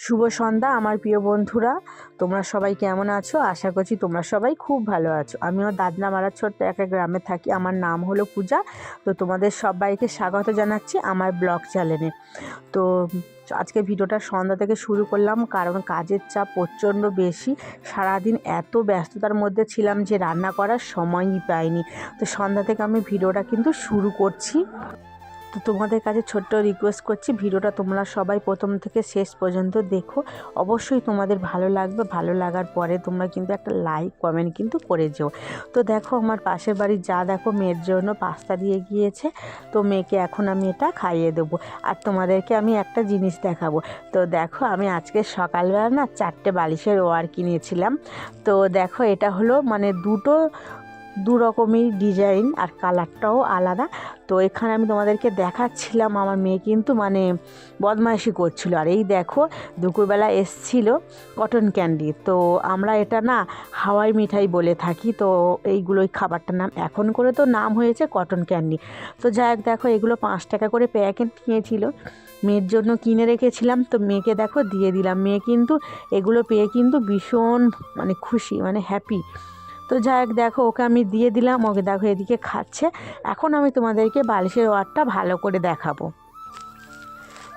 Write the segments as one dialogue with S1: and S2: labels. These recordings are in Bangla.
S1: শুভ সন্ধ্যা, আমার প্রিয় বন্ধুরা। তোমরা সবাই কেমন আছো? আশা করছি তোমরা সবাই খুব ভালো আছো। আমিও দাদনা মারার ছোট্ট একটা গ্রামে থাকি। আমার নাম হলো পূজা। তো তোমাদের সবাইকে স্বাগত জানাচ্ছি আমার ব্লগ চ্যানেলে। তো আজকে ভিডিওটা সন্ধ্যা থেকে শুরু করলাম কারণ কাজের চাপ প্রচণ্ড বেশি। সারাদিন এত ব্যস্ততার মধ্যে ছিলাম যে রান্না করার সময়ই পাইনি। তো সন্ধ্যা থেকে আমি ভিডিওটা কিন্তু শুরু করছি। তো তোমাদের কাছে ছোট্ট রিকোয়েস্ট করছি, ভিডিওটা তোমরা সবাই প্রথম থেকে শেষ পর্যন্ত দেখো। অবশ্যই তোমাদের ভালো লাগবে, ভালো লাগার পরে তোমরা কিন্তু একটা লাইক কমেন্ট কিন্তু করে যেও। তো দেখো আমার পাশের বাড়ির যা দেখো মেয়ের জন্য পাস্তা দিয়ে গিয়েছে, তো মেয়েকে এখন আমি এটা খাইয়ে দেবো। আর তোমাদেরকে আমি একটা জিনিস দেখাবো। তো দেখো আমি আজকে সকালবেলা না চারটে বালিশের ওয়ার কিনেছিলাম। তো দেখো এটা হলো মানে দুটো দু রকমের ডিজাইন আর কালারটাও আলাদা। তো এখানে আমি তোমাদেরকে দেখাচ্ছিলাম, আমার মেয়ে কিন্তু মানে বদমাইশি করছিল। আর এই দেখো, দুপুরবেলা এসছিল কটন ক্যান্ডি তো আমরা এটা না হাওয়াই মিঠাই বলে থাকি, তো এইগুলোই খাবারটার নাম। এখন করে তো নাম হয়েছে কটন ক্যান্ডি তো যাই হোক, দেখো, এগুলো পাঁচ টাকা করে প্যাকেট নিয়েছিল। মেয়ের জন্য কিনে রেখেছিলাম, তো মেয়েকে দেখো দিয়ে দিলাম। মেয়ে কিন্তু এগুলো পেয়ে কিন্তু ভীষণ মানে খুশি মানে হ্যাপি তো যাই হোক, দেখো, ওকে আমি দিয়ে দিলাম, ওকে দেখো, এদিকে খাচ্ছে। এখন আমি তোমাদেরকে বালিশের ওয়ারটা ভালো করে দেখাবো।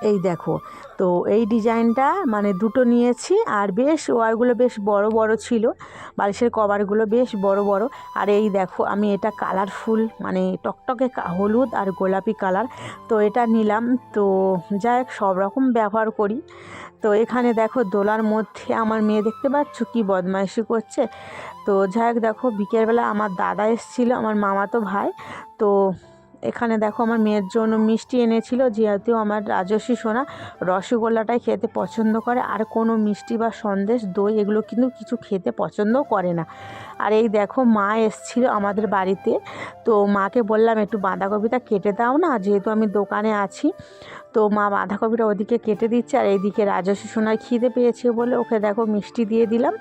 S1: এই দেখো, তো এই ডিজাইনটা মানে দুটো নিয়েছি আর বেশ ওয়ারগুলো বেশ বড় বড় ছিল, বালিশের কভারগুলো বেশ বড় বড়। আর এই দেখো, আমি এটা কালারফুল মানে টকটকে হলুদ আর গোলাপি কালার, তো এটা নিলাম। তো যাই হোক, সব রকম ব্যবহার করি। তো এখানে দেখো, দোলার মধ্যে আমার মেয়ে দেখতে পাচ্ছ কি বদমাইশি করছে। তো যাই দেখো, বিকেলবেলা আমার দাদা এসেছিল, আমার মামাতো ভাই। তো এখানে দেখো আমার মেয়ের জন্য মিষ্টি এনেছিল, যেহেতু আমার রাজস্বী সোনা রসগোল্লাটাই খেতে পছন্দ করে, আর কোনো মিষ্টি বা সন্দেশ, দই এগুলো কিন্তু কিছু খেতে পছন্দ করে না। আর এই দেখো মা এসছিল আমাদের বাড়িতে, তো মাকে বললাম, একটু বাঁধাকপিটা কেটে দাও না, যেহেতু আমি দোকানে আছি। তো মা বাঁধাকপিটা ওদিকে কেটে দিচ্ছে আর এইদিকে রাজস্বী সোনার খিদে পেয়েছে বলে ওকে দেখো মিষ্টি দিয়ে দিলাম।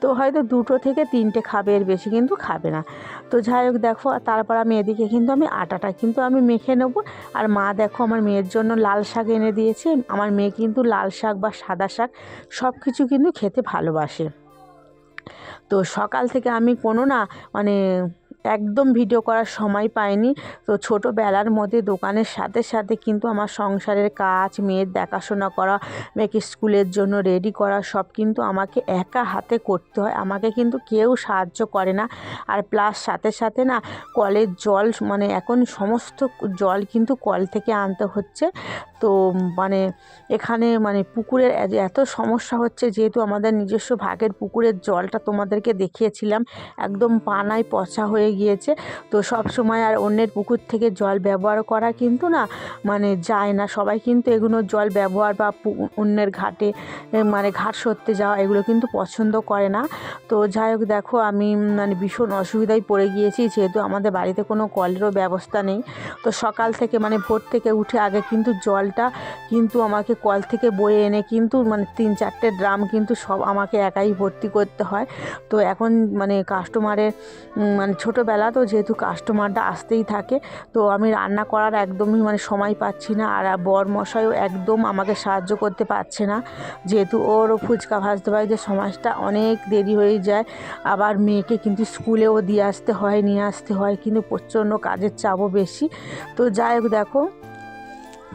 S1: তো হয়তো দুটো থেকে তিনটে খাবে, এর বেশি কিন্তু খাবে না। তো যাই হোক দেখো তারপর আমি এদিকে কিন্তু আমি আটাটা কিন্তু আমি মেখে নেব। আর মা দেখো আমার মেয়ের জন্য লাল শাক এনে দিয়েছে। আমার মেয়ে কিন্তু লাল শাক বা সাদা শাক সব কিছু কিন্তু খেতে ভালোবাসে। তো সকাল থেকে আমি কোনো না মানে একদম ভিডিও করার সময় পাইনি। তো ছোটোবেলার মধ্যে দোকানের সাথে সাথে কিন্তু আমার সংসারের কাজ, মেয়ের দেখাশোনা করা, মেয়েকে স্কুলের জন্য রেডি করা সব কিন্তু আমাকে একা হাতে করতে হয়। আমাকে কিন্তু কেউ সাহায্য করে না। আর প্লাস সাথে সাথে না কলের জল মানে এখন সমস্ত জল কিন্তু কল থেকে আনতে হচ্ছে। তো মানে এখানে মানে পুকুরের এত সমস্যা হচ্ছে যেহেতু আমাদের নিজস্ব ভাগের পুকুরের জলটা তোমাদেরকে দেখিয়েছিলাম, একদম পানায় পচা হয়ে গিয়েছে। তো সব সময় আর অন্যের পুকুর থেকে জল ব্যবহার করা কিন্তু না মানে যায় না। সবাই কিন্তু এগুলো জল ব্যবহার বা অন্যের ঘাটে মানে ঘাট সরতে যাওয়া এগুলো কিন্তু পছন্দ করে না। তো যাই হোক, দেখো আমি মানে ভীষণ অসুবিধায় পড়ে গিয়েছি, যেহেতু আমাদের বাড়িতে কোনো কলেরও ব্যবস্থা নেই। তো সকাল থেকে মানে ভোর থেকে উঠে আগে কিন্তু জলটা কিন্তু আমাকে কল থেকে বয়ে এনে কিন্তু মানে তিন চারটে ড্রাম কিন্তু সব আমাকে একাই ভর্তি করতে হয়। তো এখন মানে কাস্টমারের মানে মানে ছোটোবেলা তো যেহেতু কাস্টমারটা আসতেই থাকে, তো আমি রান্না করার একদমই মানে সময় পাচ্ছি না আর বর মশাইও একদম আমাকে সাহায্য করতে পারছে না। যেহেতু ওরও ফুচকা ভাজতে পারে যে সমাজটা অনেক দেরি হয়ে যায়, আবার মেয়েকে কিন্তু স্কুলেও দিয়ে আসতে হয়, নিয়ে আসতে হয়, কিন্তু প্রচণ্ড কাজের চাপও বেশি। তো যাই হোক দেখো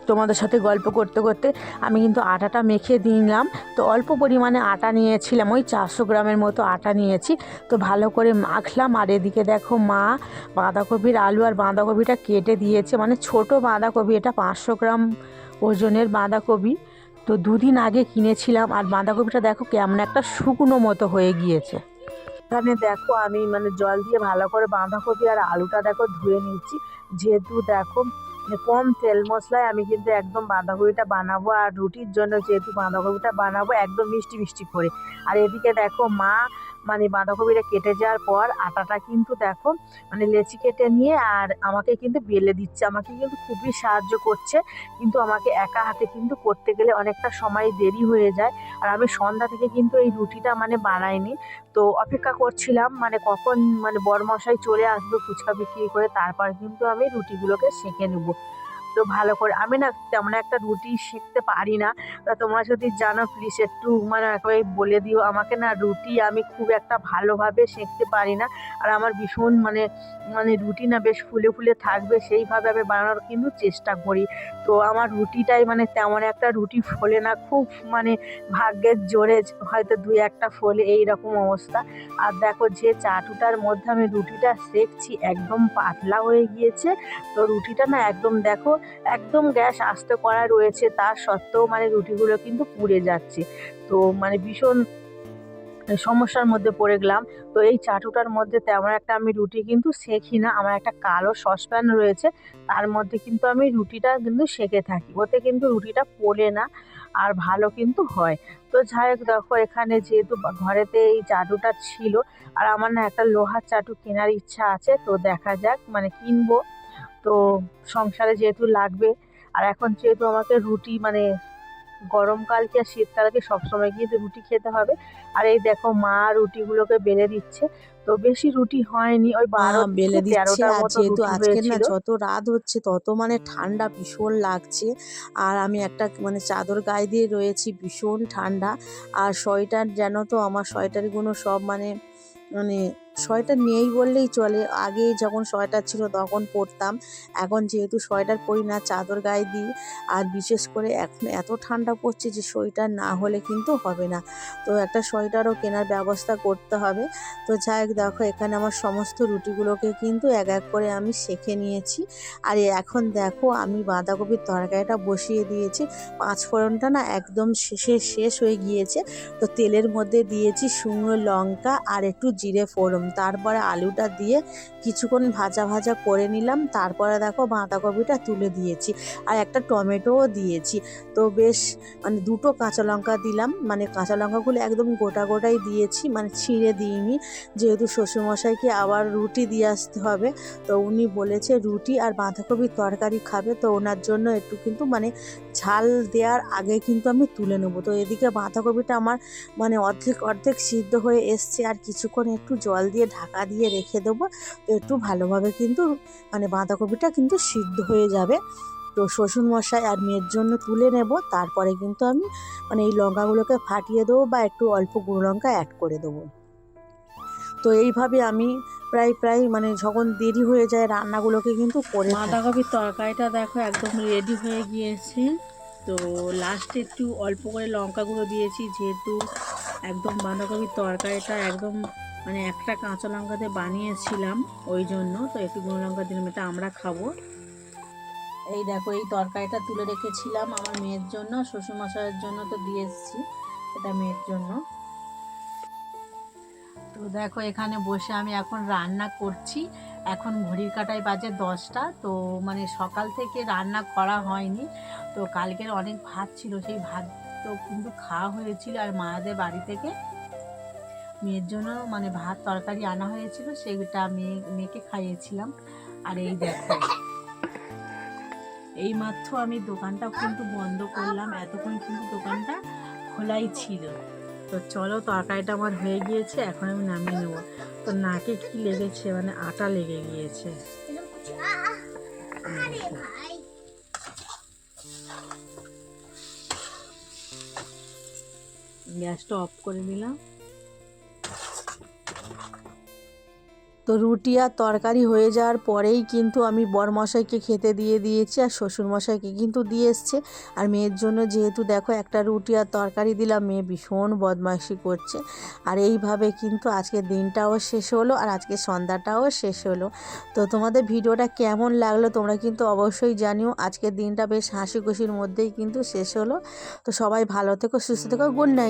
S1: তোমাদের সাথে গল্প করতে করতে আমি কিন্তু আটাটা মেখে দিলাম। তো অল্প পরিমাণে আটা নিয়েছিলাম, ওই চারশো গ্রামের মতো আটা নিয়েছি। তো ভালো করে মাখলাম, আর এদিকে দেখো মা বাঁধাকপির আলু আর বাঁধাকপিটা কেটে দিয়েছে। মানে ছোট বাঁধাকপি, এটা পাঁচশো গ্রাম ওজনের বাঁধাকপি। তো দুদিন আগে কিনেছিলাম, আর বাঁধাকপিটা দেখো কেমন একটা শুকনো মতো হয়ে গিয়েছে। এখানে দেখো আমি মানে জল দিয়ে ভালো করে বাঁধাকপি আর আলুটা দেখো ধুয়ে নিচ্ছি। যেহেতু দেখো কম তেল মশলায় আমি কিন্তু একদম বাঁধাকপিটা বানাবো আর রুটির জন্য যেহেতু বাঁধাকপিটা বানাবো একদম মিষ্টি মিষ্টি করে। আর এদিকে দেখো মা মানে বাঁধাকপিটা কেটে যাওয়ার পর আটাটা কিন্তু দেখো মানে লেচি কেটে নিয়ে আর আমাকে কিন্তু বেলে দিচ্ছে। আমাকে কিন্তু খুবই সাহায্য করছে। কিন্তু আমাকে একা হাতে কিন্তু করতে গেলে অনেকটা সময় দেরি হয়ে যায়। আর আমি সন্ধ্যা থেকে কিন্তু এই রুটিটা মানে বানাইনি। তো অপেক্ষা করছিলাম মানে কখন মানে বরমশাই চলে আসবে ফুচকা বিক্রি করে, তারপর কিন্তু আমি রুটিগুলোকে সেঁকে নেব। তো ভালো করে। আমি না তেমন একটা রুটি শিখতে পারি না। তা তোমরা যদি জানো প্লিজ একটু মানে একবার বলে দিও। আমাকে না রুটি আমি খুব একটা ভালোভাবে শিখতে পারি না। আর আমার ভীষণ মানে মানে রুটি না বেশ ফুলে ফুলে থাকবে, সেইভাবে আমি বানানোর কিন্তু চেষ্টা করি। তো আমার রুটিটাই মানে তেমন একটা রুটি ফোলে না খুব মানে ভাগ্যের জোরে হয়তো দুই একটা ফোলে এই রকম অবস্থা। আর দেখো যে চাটুটার মধ্যে আমি রুটিটা সেঁকছি, একদম পাতলা হয়ে গিয়েছে। তো রুটিটা না একদম দেখো একদম গ্যাস আস্তে করা রয়েছে, তার সত্ত্বেও মানে রুটিগুলো কিন্তু পুড়ে যাচ্ছে। তো মানে ভীষণ সমস্যার মধ্যে পড়ে গেলাম। তো এই চাটুটার মধ্যে তেমন একটা আমি রুটি কিন্তু সেঁকি না, আমার একটা কালো সসপ্যান রয়েছে, তার মধ্যে কিন্তু আমি রুটিটা কিন্তু সেঁকে থাকি। ওতে কিন্তু রুটিটা পোড়ে না আর ভালো কিন্তু হয়। তো যাই হোক, দেখো এখানে যেহেতু ঘরেতে এই চাটুটা ছিল, আর আমার না একটা লোহার চাটু কেনার ইচ্ছা আছে, তো দেখা যাক মানে কিনবো। তো সংসারে যেহেতু লাগবে আর এখন যেহেতু আমাকে রুটি মানে গরমকাল কি আর শীতকাল কি সবসময় কিন্তু রুটি খেতে হবে আর এই দেখো মা রুটিগুলোকে বেলে দিচ্ছে তো বেশি রুটি হয়নি ওই বারো
S2: বেলে দিচ্ছে আর যেহেতু আজকে না যত রাত হচ্ছে তত মানে ঠান্ডা ভীষণ লাগছে আর আমি একটা মানে চাদর গায়ে দিয়ে রয়েছি ভীষণ ঠান্ডা আর সোয়েটার যেন তো আমার সোয়েটারগুলো সব মানে মানে সোয়েটার নেই বললেই চলে। আগে যখন সোয়েটার ছিল তখন পরতাম। এখন যেহেতু সোয়েটার পরি না, চাদর গায়ে দিই। আর বিশেষ করে এখন এত ঠান্ডা পড়ছে যে সোয়েটার না হলে কিন্তু হবে না। তো একটা সোয়েটারও কেনার ব্যবস্থা করতে হবে। তো যাই দেখো এখানে আমার সমস্ত রুটিগুলোকে কিন্তু এক এক করে আমি সেঁকে নিয়েছি। আর এখন দেখো আমি বাঁধাকপির তরকারিটা বসিয়ে দিয়েছি। পাঁচ ফোড়নটা না একদম শেষে শেষ হয়ে গিয়েছে। তো তেলের মধ্যে দিয়েছি শুকনো লঙ্কা আর একটু জিরে ফোড়ন। তারপরে আলুটা দিয়ে কিছুক্ষণ ভাজা ভাজা করে নিলাম। তারপরে দেখো বাঁধাকপিটা তুলে দিয়েছি আর একটা টমেটোও দিয়েছি। তো বেশ মানে দুটো কাঁচা লঙ্কা দিলাম। মানে কাঁচা লঙ্কাগুলো একদম গোটা গোটাই দিয়েছি। মানে ছিঁড়ে দিইনি। যেহেতু শ্বশুরমশাইকে আবার রুটি দিয়ে আসতে হবে, তো উনি বলেছে রুটি আর বাঁধাকপির তরকারি খাবে। তো ওনার জন্য একটু কিন্তু মানে ঝাল দেওয়ার আগে কিন্তু আমি তুলে নেব। তো এদিকে বাঁধাকপিটা আমার মানে অর্ধেক অর্ধেক সিদ্ধ হয়ে এসছে আর কিছুক্ষণ একটু জল দিয়ে ঢাকা দিয়ে রেখে দেবো। তো একটু ভালোভাবে কিন্তু মানে বাঁধাকপিটা কিন্তু সিদ্ধ হয়ে যাবে। তো শ্বশুর মশাই আর মেয়ের জন্য তুলে নেব। তারপরে কিন্তু আমি মানে এই লঙ্কাগুলোকে ফাটিয়ে দেবো বা একটু অল্প গুঁড়ো লঙ্কা অ্যাড করে দেবো। তো এইভাবে আমি প্রায় প্রায় মানে যখন দেরি হয়ে যায় রান্নাগুলোকে কিন্তু করে
S1: বাঁধাকপির তরকারিটা দেখো একদম রেডি হয়ে গিয়েছে। তো লাস্টে একটু অল্প করে লঙ্কা গুঁড়ো দিয়েছি, যেহেতু একদম বাঁধাকপির তরকারিটা একদম মানে একটা কাঁচা লঙ্কাতে বানিয়েছিলাম, ওই জন্য তো একটু গুঁড়ো লঙ্কা দিলাম, এটা আমরা খাব। এই দেখো, এই তরকারিটা তুলে রেখেছিলাম আমার মেয়ের জন্য, শ্বশুরমশাইয়ের জন্য তো দিয়ে এসেছি এটা মেয়ের জন্য। তো দেখো, এখানে বসে আমি এখন রান্না করছি। এখন ঘড়ির কাটায় বাজে দশটা, তো মানে সকাল থেকে রান্না করা হয়নি। তো কালকের অনেক ভাত ছিল, সেই ভাত তো কিন্তু খাওয়া হয়েছিল আর মায়াদের বাড়ি থেকে। মেয়ের জন্য মানে ভাত তরকারি আনা হয়েছিল, সেটা মেয়ে, মেয়েকে খাইয়েছিলাম। আর এই দেখো, এই মাত্র আমি দোকানটা কিন্তু বন্ধ করলাম, এতক্ষণ কিন্তু দোকানটা খোলাই ছিল। তো চলো, তরকারিটা আমার হয়ে গিয়েছে, এখন আমি নামিয়ে নেব। তো নাকে কি লেগেছে? মানে আটা লেগে গিয়েছে। গ্যাসটা অফ করে দিলাম
S2: তো রুটি আর তরকারি হয়ে যাওয়ার পরেই কিন্তু আমি বরমশাইকে খেতে দিয়ে দিয়েছি আর শ্বশুরমশাইকে কিন্তু দিয়ে এসছে। আর মেয়ের জন্য যেহেতু দেখো একটা রুটি আর তরকারি দিলাম, মেয়ে ভীষণ বদমাইশি করছে। আর এইভাবে কিন্তু আজকের দিনটাও শেষ হলো আর আজকে সন্ধ্যাটাও শেষ হলো। তো তোমাদের ভিডিওটা কেমন লাগল তোমরা কিন্তু অবশ্যই জানিও। আজকের দিনটা বেশ হাসি খুশির মধ্যেই কিন্তু শেষ হলো। তো সবাই ভালো থেকো, সুস্থ থেকো, গুড নাইট।